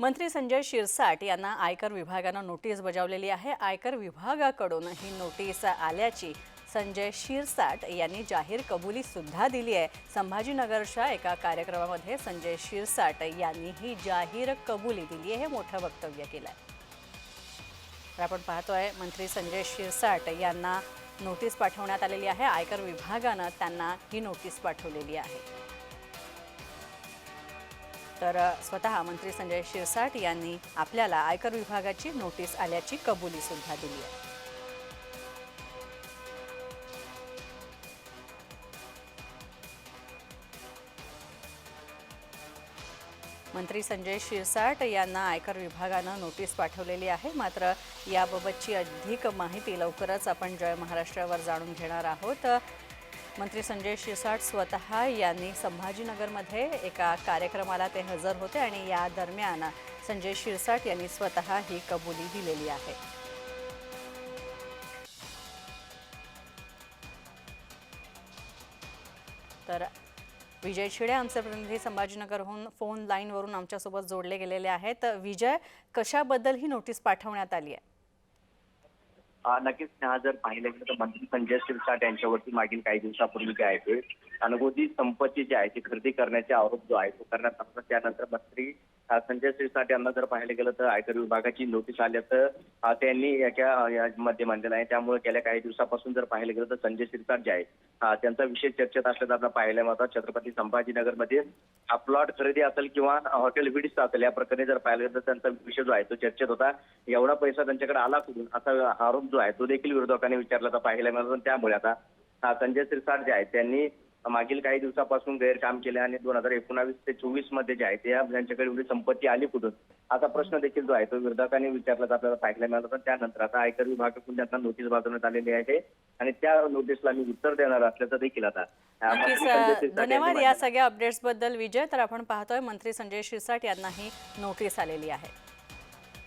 मंत्री संजय शिरसाट यांना आयकर विभागानं नोटीस बजावलेली आहे. आयकर विभागाकडून ही नोटीस आल्याची संजय शिरसाट यांनी जाहीर कबुली सुद्धा दिली आहे. संभाजीनगरच्या एका कार्यक्रमामध्ये संजय शिरसाट यांनी ही जाहीर कबुली दिली आहे. हे मोठं वक्तव्य केलं आहे तर आपण पाहतोय मंत्री संजय शिरसाट यांना नोटीस पाठवण्यात आलेली आहे. आयकर विभागानं त्यांना ही नोटीस पाठवलेली आहे. तर स्वतः मंत्री संजय शिरसाट यांनी आपल्याला आयकर विभागाची नोटीस आल्याची कबुली सुद्धा दिली आहे. मंत्री संजय शिरसाट यांना आयकर विभागानं नोटीस पाठवलेली आहे. मात्र याबाबतची अधिक माहिती लवकरच आपण जय महाराष्ट्रावर जाणून घेणार आहोत. मंत्री संजय शिरसाट स्वतः यांनी संभाजीनगरमध्ये एका कार्यक्रमाला ते हजर होते आणि या दरम्यान संजय शिरसाट यांनी स्वतः ही कबुली दिलेली आहे. तर विजय छिडे आमचे प्रतिनिधी संभाजीनगरहून फोन लाईनवरून आमच्यासोबत जोडले गेलेले आहेत. विजय कशाबद्दल ही नोटीस पाठवण्यात आली आहे? नक्कीच हा जर पाहिलं गेलं तर मंत्री संजय शिरसाट यांच्यावरती मागील काही दिवसापूर्वी जे आहे ते अनुभूती संपत्ती जी आहे ती खरेदी करण्याचे आरोप जो आहे तो करण्यात आला. त्यानंतर मंत्री संजय शिरसाट यांना जर पाहायला गेलं तर आयकर विभागाची नोटीस आल्याचं त्यांनी याच्या यामध्ये मांडलेलं आहे. त्यामुळे गेल्या काही दिवसापासून जर पाहायला गेलं तर संजय शिरसाट जे आहे त्यांचा विषय चर्चेत असल्याचं आपल्याला पाहायला मिळतं. छत्रपती संभाजीनगरमध्ये हा प्लॉट खरेदी असेल किंवा हॉटेल विडीस असेल या प्रकरणी जर पाहिलं गेलं तर त्यांचा विषय जो आहे तो चर्चेत होता. एवढा पैसा त्यांच्याकडे आला कुठून? असा आरोप जो आहे तो देखील विरोधकांनी विचारल्याचा पाहायला मिळाला. त्यामुळे आता हा संजय सिरसाट जे आहेत त्यांनी मागील काही दिवसापासून गैरकाम केले आणि दोन हजार एकोणावीस ते चोवीसमध्ये जे आहे ते त्यांच्याकडे एवढी संपत्ती आली कुठून? असा प्रश्न देखील जो आहे तो विरोधकांनी विचारला आपल्याला पाहायला मिळाला पण त्यानंतर आता आयकर विभागाकडून त्यांना नोटीस बजावण्यात आलेली आहे आणि त्या नोटीसला मी उत्तर देणार असल्याचं देखील आता. धन्यवाद. या सगळ्या अपडेट्सबद्दल विजय. तर आपण पाहतोय मंत्री संजय शिरसाट यांना ही नोटीस आलेली आहे.